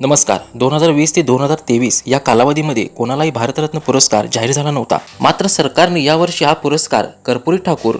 नमस्कार. दोन हजार वीस ते दोन हजार तेवीस या कालावधीमध्ये कोणालाही भारतरत्न पुरस्कार जाहीर झाला नव्हता. मात्र सरकारने यावर्षी हा पुरस्कार Karpoori Thakur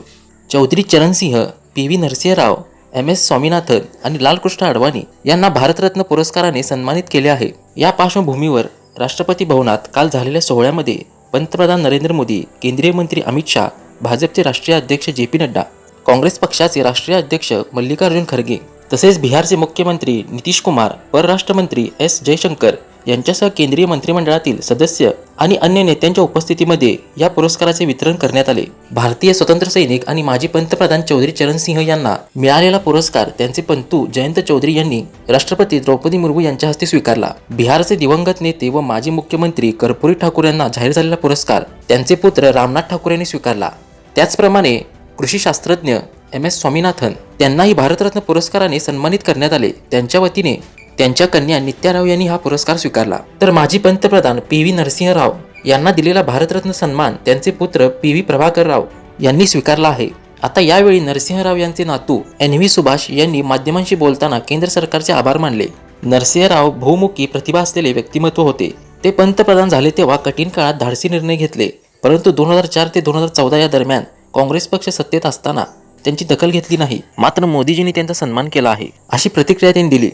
Chaudhary Charan Singh P V Narasimha Rao M S Swaminathan आणि लालकृष्ण अडवाणी यांना भारतरत्न पुरस्काराने सन्मानित केले आहे. या पार्श्वभूमीवर राष्ट्रपती भवनात काल झालेल्या सोहळ्यामध्ये पंतप्रधान नरेंद्र मोदी केंद्रीय मंत्री अमित शाह भाजपचे राष्ट्रीय अध्यक्ष जे पी नड्डा काँग्रेस पक्षाचे राष्ट्रीय अध्यक्ष मल्लिकार्जुन खरगे तसेच बिहारचे मुख्यमंत्री नितीश कुमार परराष्ट्र मंत्री एस जयशंकर यांच्यासह केंद्रीय मंत्रिमंडळातील सदस्य आणि अन्य नेत्यांच्या उपस्थितीमध्ये या पुरस्काराचे वितरण करण्यात आले. भारतीय स्वतंत्र सैनिक आणि माजी पंतप्रधान चौधरी चरण सिंह यांना मिळालेला पुरस्कार त्यांचे पंतू जयंत चौधरी यांनी राष्ट्रपती द्रौपदी मुर्मू यांच्या हस्ते स्वीकारला. बिहारचे दिवंगत नेते व माजी मुख्यमंत्री कर्पुरी ठाकूर यांना जाहीर झालेला पुरस्कार त्यांचे पुत्र रामनाथ ठाकूर यांनी स्वीकारला. त्याचप्रमाणे कृषी शास्त्रज्ञ एम एस स्वामीनाथन त्यांनाही भारतरत्न पुरस्काराने सन्मानित करण्यात आले. त्यांच्या वतीने त्यांच्या कन्या नित्या राव यांनी हा पुरस्कार स्वीकारला. तर माजी पंतप्रधान पी व्ही नरसिंहराव यांना दिलेला भारतरत्न सन्मान त्यांचे पुत्र पी व्ही प्रभाकर राव यांनी स्वीकारला आहे. आता यावेळी नरसिंहराव यांचे नातू एन व्ही सुभाष यांनी माध्यमांशी बोलताना केंद्र सरकारचे आभार मानले. नरसिंहराव बहुमुखी प्रतिभा असलेले व्यक्तिमत्व होते. ते पंतप्रधान झाले तेव्हा कठीण काळात धाडसी निर्णय घेतले. परंतु दोन हजार चार ते दोन हजार चौदा या दरम्यान काँग्रेस पक्ष सत्तेत असताना त्यांची दखल घेतली नाही. मात्र मोदीजींनी त्यांचा सन्मान केला आहे. अशी प्रतिक्रिया त्यांनी दिली.